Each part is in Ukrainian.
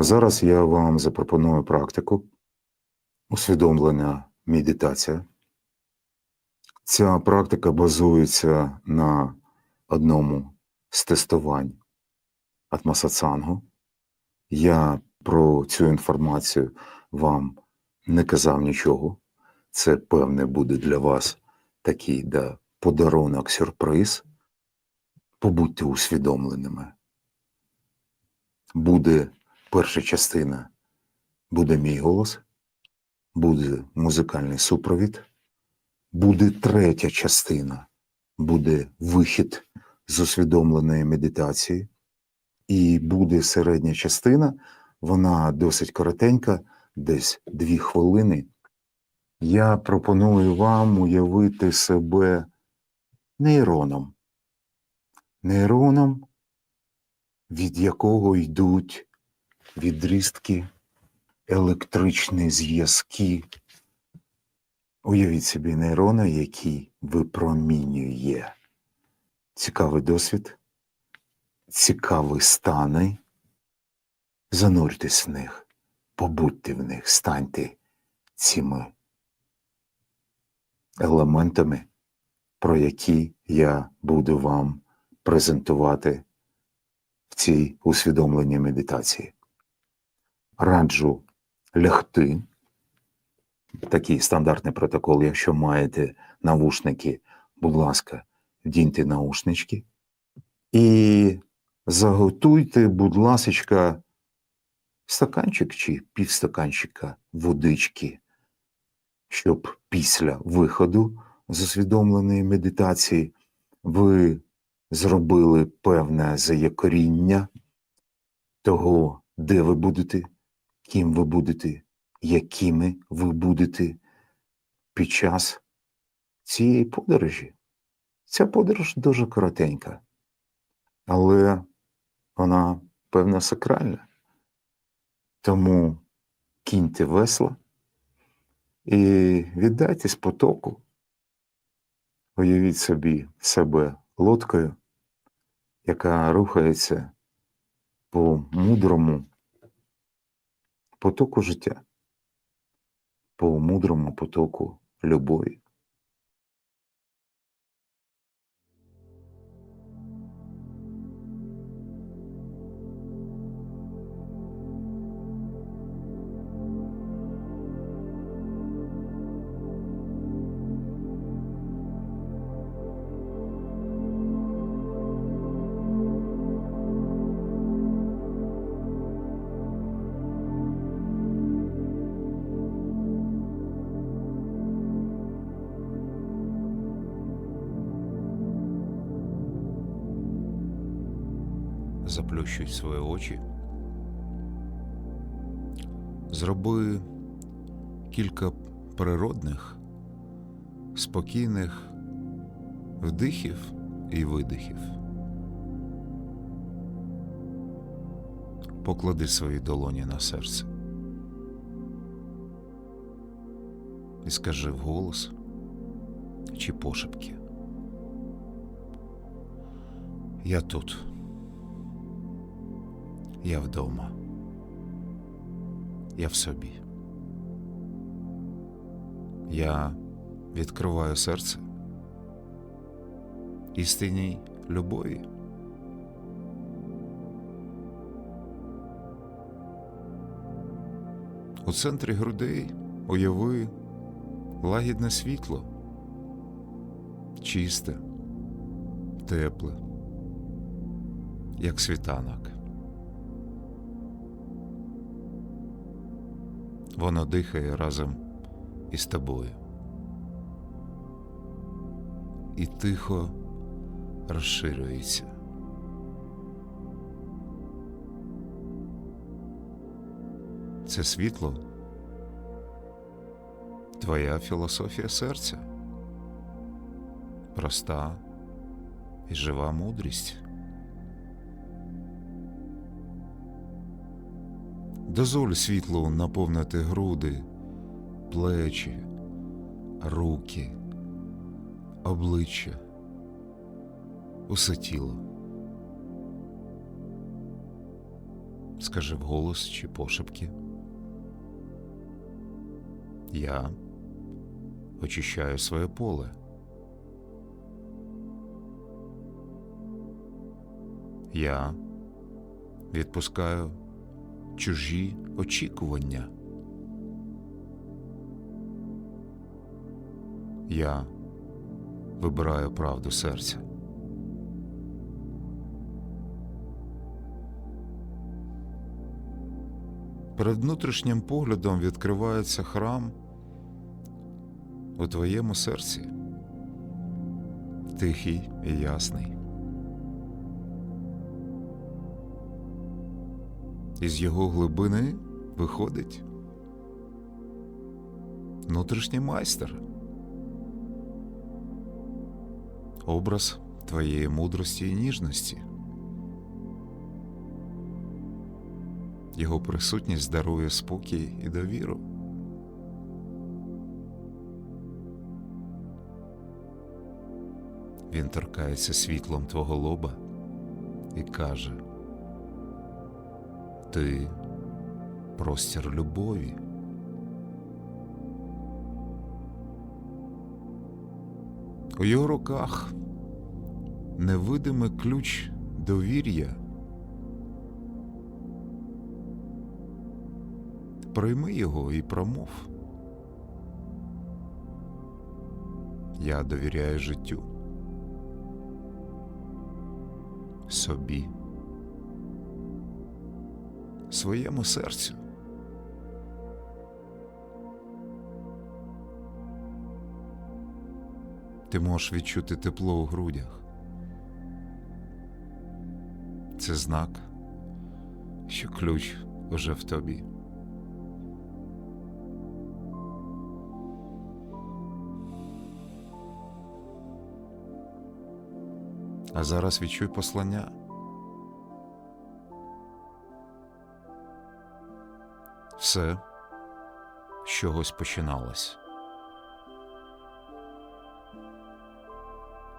А зараз я вам запропоную практику усвідомлення медитація. Ця практика базується на одному з тестувань атмасацангу. Я про цю інформацію вам не казав нічого. Це, певне, буде для вас такий да, подарунок, сюрприз. Побудьте усвідомленими. Буде перша частина, буде мій голос, буде музикальний супровід, буде третя частина, буде вихід з усвідомленої медитації, і буде середня частина, вона досить коротенька, десь дві хвилини. Я пропоную вам уявити себе нейроном. Нейроном, від якого йдуть відрістки, електричні зв'язки. Уявіть собі нейрона, який випромінює цікавий досвід, цікаві стани. Зануртесь в них, побудьте в них, станьте цими елементами, про які я буду вам презентувати в цій усвідомленій медитації. Раджу лягти, такий стандартний протокол. Якщо маєте навушники, будь ласка, вдіньте наушнички і заготуйте, будь ласочка, стаканчик чи півстаканчика водички, щоб після виходу з усвідомленої медитації ви зробили певне заякоріння того, де ви будете, ким ви будете, якими ви будете під час цієї подорожі. Ця подорож дуже коротенька, але вона певна сакральна. Тому кіньте весла і віддайтесь потоку. Уявіть собі себе лодкою, яка рухається по мудрому потоку життя, по мудрому потоку любові. Заплющуй свої очі. Зроби кілька природних, спокійних вдихів і видихів. Поклади свої долоні на серце. І скажи вголос чи пошепки. Я тут. Я вдома. Я в собі. Я відкриваю серце істинній любові. У центрі грудей уяви лагідне світло, чисте, тепле, як світанок. Воно дихає разом із тобою. І тихо розширюється. Це світло твоя філософія серця, проста і жива мудрість. Дозволь світлу наповнити груди, плечі, руки, обличчя, усе тіло. Скажи вголос чи пошепки. Я очищаю своє поле. Я відпускаю чужі очікування. Я вибираю правду серця. Перед внутрішнім поглядом відкривається храм у твоєму серці, тихий і ясний. Із його глибини виходить внутрішній майстер, образ твоєї мудрості і ніжності. Його присутність дарує спокій і довіру. Він торкається світлом твого лоба і каже: Ти простір любові. У його руках невидимий ключ довір'я. Прийми його і промов. Я довіряю життю. Собі. Своєму серцю. Ти можеш відчути тепло у грудях. Це знак, що ключ уже в тобі. А зараз відчуй послання. Все з чогось починалось.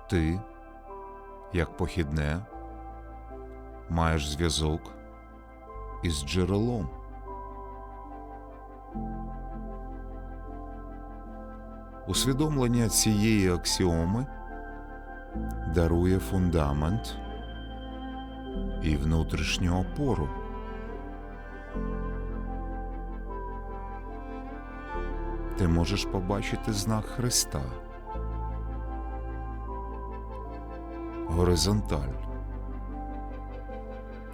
Ти, як похідне, маєш зв'язок із джерелом. Усвідомлення цієї аксіоми дарує фундамент і внутрішню опору. Ти можеш побачити знак Христа. Горизонталь.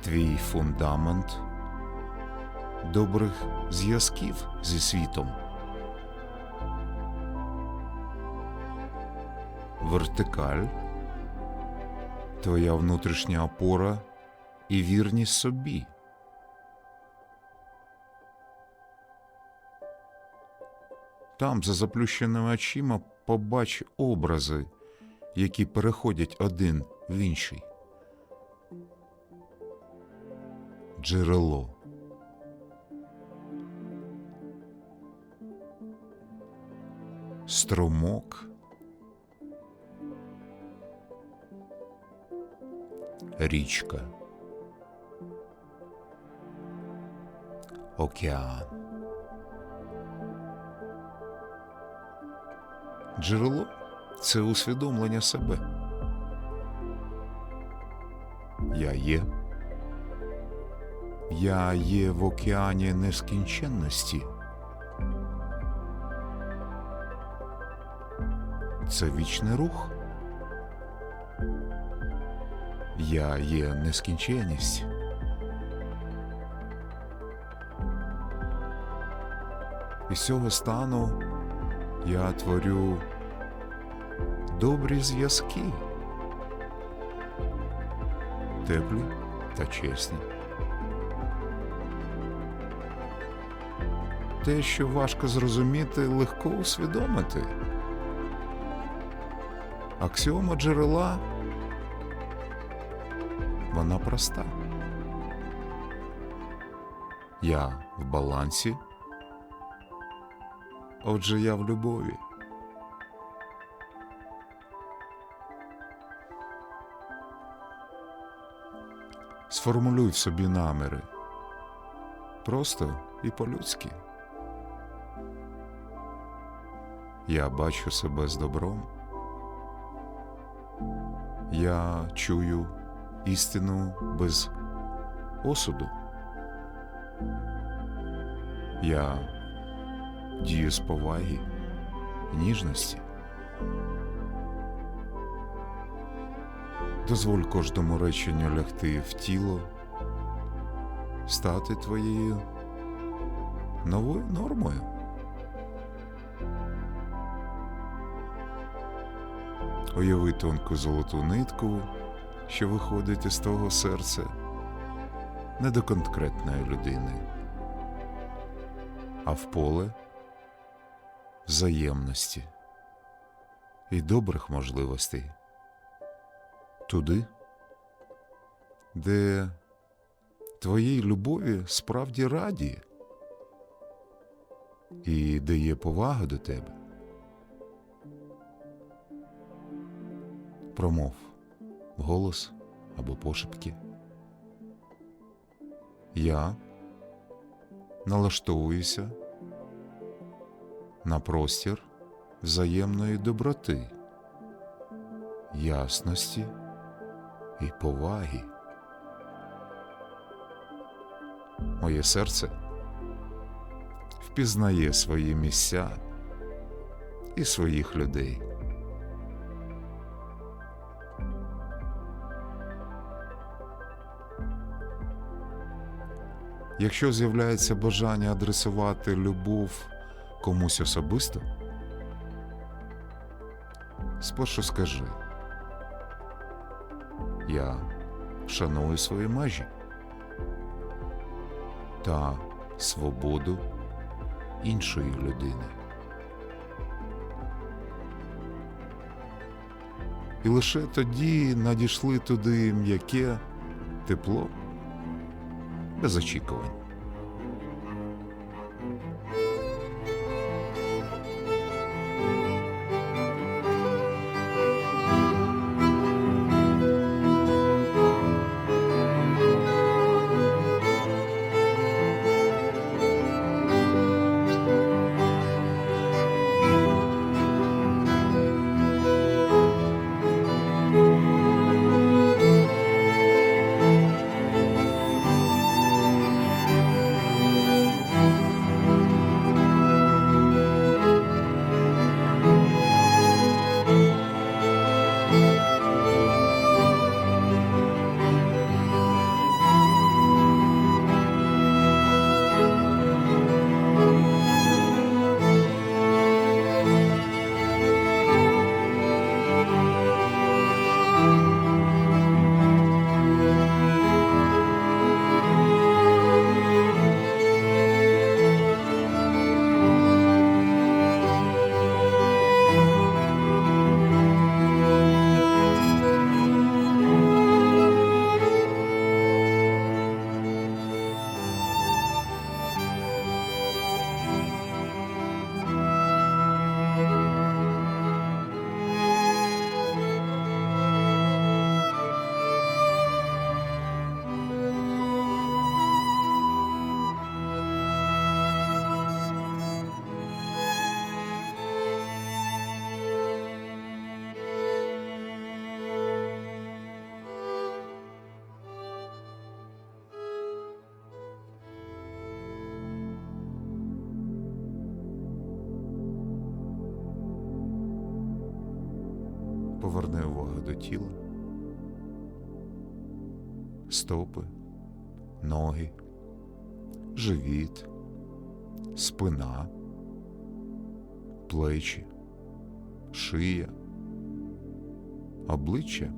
Твій фундамент добрих зв'язків зі світом. Вертикаль твоя внутрішня опора і вірність собі. Там, за заплющеними очима, побач образи, які переходять один в інший. Джерело. Струмок. Річка. Океан. Джерело це усвідомлення себе. Я є. Я є в океані нескінченності. Це вічний рух. Я є нескінченність. Із цього стану я творю добрі зв'язки, теплі та чесні. Те, що важко зрозуміти, легко усвідомити. Аксіома джерела вона проста. Я в балансі. Отже, я в любові. Сформулюй в собі наміри. просто і по-людськи. Я бачу себе з добром. Я чую істину без осуду. Я дію з поваги ніжності. Дозволь кожному реченню лягти в тіло, стати твоєю новою нормою. Уяви тонку золоту нитку, що виходить із того серця, не до конкретної людини, а в поле взаємності і добрих можливостей туди, де твоїй любові справді раді і де є повага до тебе. Промов голос або пошепки. Я налаштовуюся на простір взаємної доброти, ясності і поваги. Моє серце впізнає свої місця і своїх людей. Якщо з'являється бажання адресувати любов комусь особисто, спершу скажи я шаную свої межі та свободу іншої людини. І лише тоді надійшли туди м'яке тепло без очікувань. До тіла, стопи, ноги, живіт, спина, плечі, шия, обличчя.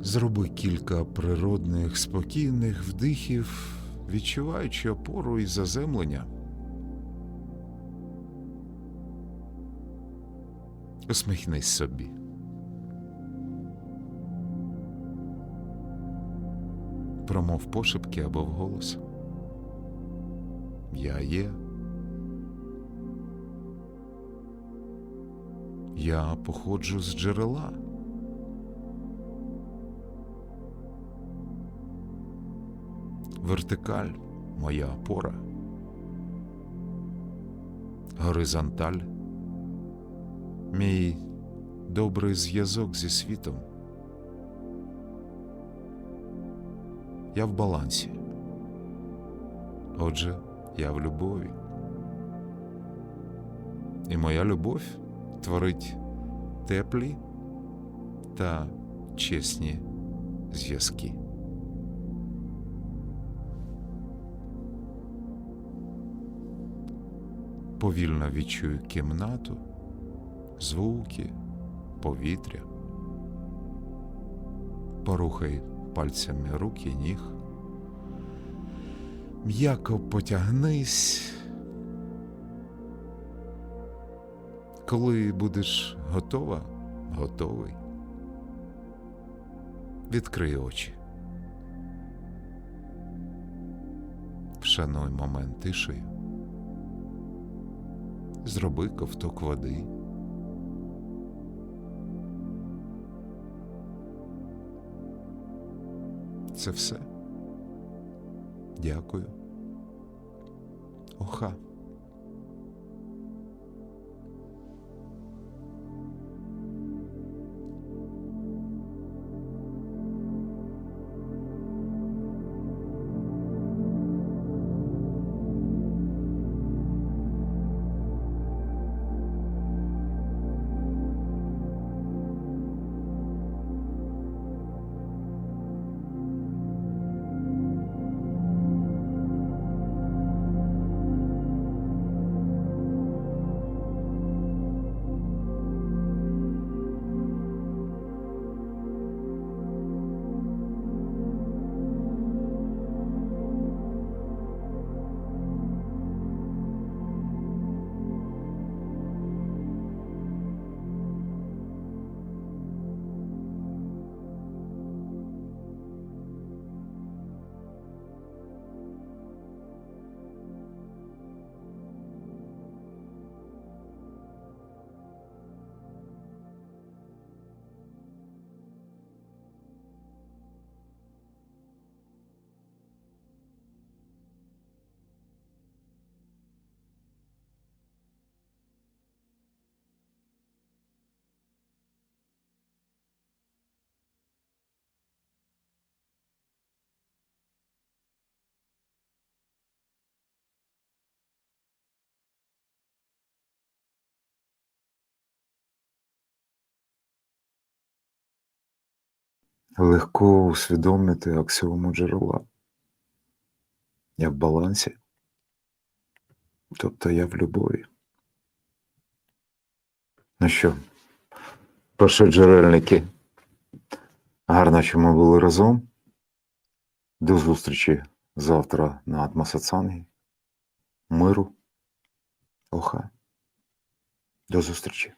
Зроби кілька природних спокійних вдихів, відчуваючи опору і заземлення. Усміхнись собі. Промов пошепки або вголос. Я є. Я походжу з джерела. Вертикаль моя опора. Горизонталь мій добрий зв'язок зі світом. Я в балансі. Отже, я в любові. І моя любов творить теплі та чесні зв'язки. Повільно відчую кімнату, звуки, повітря. Порухай пальцями рук і ніг. М'яко потягнись. Коли будеш готова, готовий. Відкрий очі. Вшануй момент тишею. Зроби ковток води. Це все. Дякую. Оха. Легко усвідомити аксіому джерела. Я в балансі. Тобто я в любові. Ну що, першоджерельники, гарно, що ми були разом. До зустрічі завтра на Атмасацангі. Миру. Оха. До зустрічі.